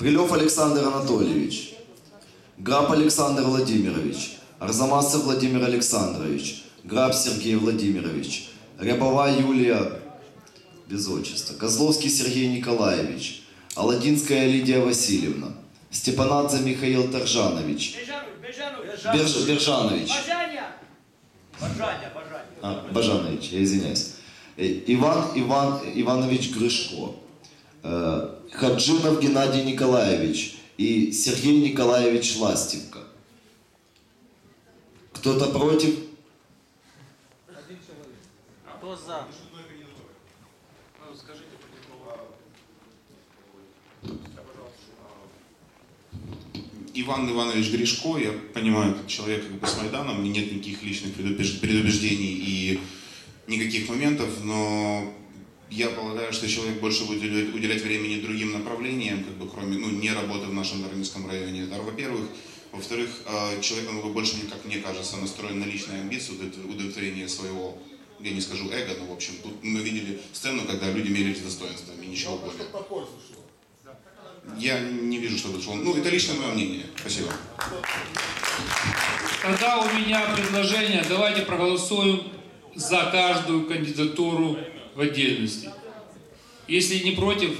Брилев Александр Анатольевич, Граб Александр Владимирович, Арзамасов Владимир Александрович, Граб Сергей Владимирович, Рябова Юлия, без отчества, Козловский Сергей Николаевич, Аладдинская Лидия Васильевна, Степанадзе Михаил Бежану, Берж- Бержанович, бажання. а, Бажанович, я извиняюсь, Э, Иван Иван Иванович Грышко, Хаджинов Геннадий Николаевич и Сергей Николаевич Ластенко. Кто-то против? Хто за? Иван Иванович Гришко, я понимаю, как человек как бы с Майданом, у меня нет никаких личных предубеж- предубеждений и никаких моментов, но я полагаю, что человек больше будет уделять, уделять времени другим направлениям, как бы кроме, ну, не работы в нашем Дарвинском районе. Это, во-первых. Во-вторых, э, человек намного больше, как мне кажется, настроен на личные амбиции, удов- удовлетворение своего, я не скажу эго, но, в общем, тут мы видели сцену, когда люди мерились достоинством и ничего более. Я не вижу, что это шло. Ну, это личное мое мнение. Спасибо. Тогда у меня предложение, давайте проголосуем за каждую кандидатуру в отдельности. Если не против,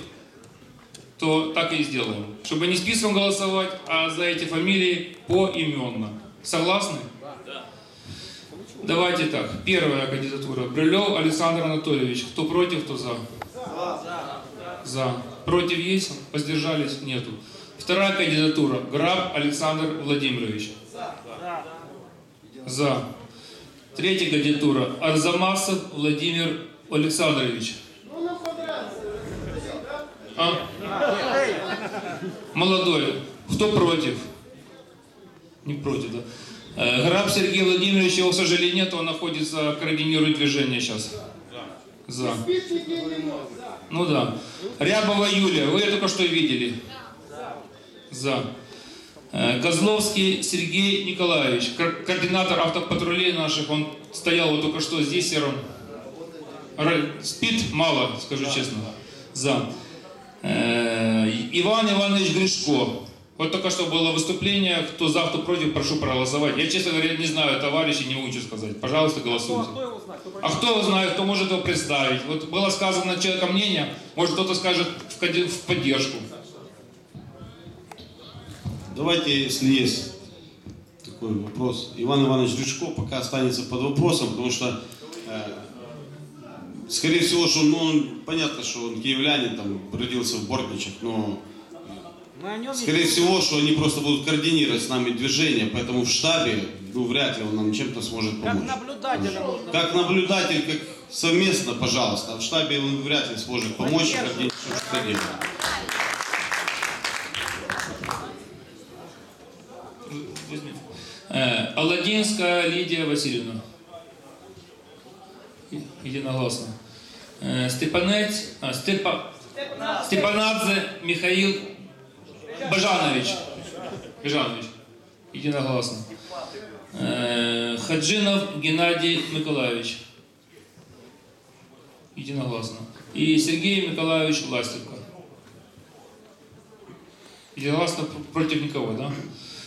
то так и сделаем. Чтобы не списком голосовать, а за эти фамилии поименно. Согласны? Давайте так. Первая кандидатура. Брюлев Александр Анатольевич. Кто против, кто за? За. Против есть? Воздержались? Нету. Вторая кандидатура. Граб Александр Владимирович. За. Третья кандидатура. Арзамасов Владимир Александрович. А? Молодой. Кто против? Не против, да. Граб Сергей Владимирович, его, к сожалению, нет, он находится, координирует движение сейчас. За. Ну да. Рябова Юлия, вы ее только что видели. За. Э, Козловский Сергей Николаевич, ко- координатор автопатрулей наших, он стоял вот только что здесь серым. Спит мало, скажу честно. За. Э, Иван Иванович Гришко. Вот только что было выступление, кто за, кто против, прошу проголосовать. Я, честно говоря, не знаю товарищей, не могу что сказать. Пожалуйста, голосуйте. А кто его знает, кто может его представить? Вот было сказано человека мнение, может кто-то скажет в поддержку. Давайте, если есть такой вопрос, Иван Иванович Гришко пока останется под вопросом, потому что, э, скорее всего, что ну, он, понятно, что он киевлянин, там, родился в Бортничах, но ньому скорее всего, что они просто будут координировать с нами движение, поэтому в штабе, ну, вряд ли он нам чем-то сможет помочь. наблюдателя можна. Как наблюдатель, как совместно, пожалуйста, в штабе он вряд ли сможет помочь. Возьми. Э, Аладдинская Лидия Васильевна. Единогласно. Э, Степанець, а, Степа, Степанадзе Михаил Бажанович. Бажанович. Единогласно. Э, Хаджинов Геннадий Миколаевич. Единогласно. И Сергей Николаевич Ластенко. Единогласно пр- против никого, да?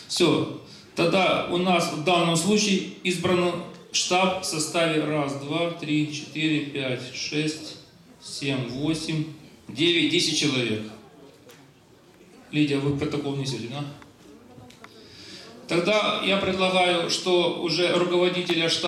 Все. Тогда у нас в данном случае избран штаб в составе раз, два, три, четыре, пять, шесть, семь, восемь, девять, десять человек. Лидия, вы протокол несете, да? Тогда я предлагаю, что уже руководителя штаба